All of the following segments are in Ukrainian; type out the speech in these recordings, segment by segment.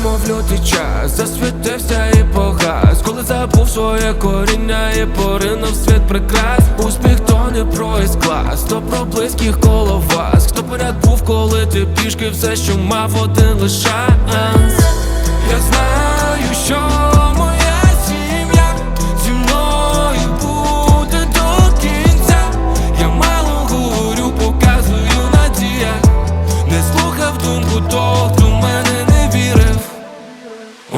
живемо в лютий час, засвітився і погас. Коли забув своє коріння і поринув світ прикрас. Успіх то не про із клас, то про близьких коло вас. Хто поряд був, коли ти пішки, все, що мав один лише шанс Я знаю, що моя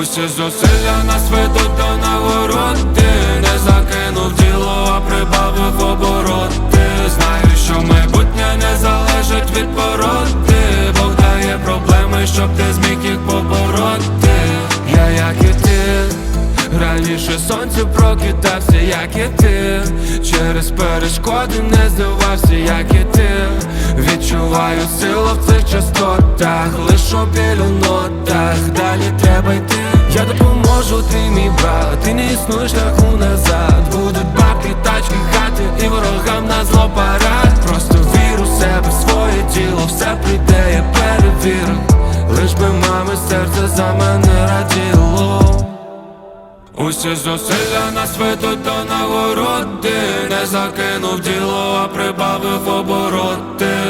Усі зусилля нас ведуть до нагороди. Не закинув діло, а прибавив обороти. Знаю, що майбутнє не залежить від породи. Бог дає проблеми, щоб ти зміг їх побороти. Я як і ти Раніше сонце прокидався, як і ти. Через перешкоди не здавався, як і ти Відчуваю силу в цих частотах Лиш у нотах, далі треба йти. Я допоможу, ти мій брат, ти не існуєш шляху назад. Будуть бабки, тачки, хати і ворогам на зло парад. Просто вір у себе, в своє діло, все прийде, я перевірю. Лиш би мами серце за мене раділо. Усі зусилля нас ведуть до нагороди Не закинув діло, а прибавив обороти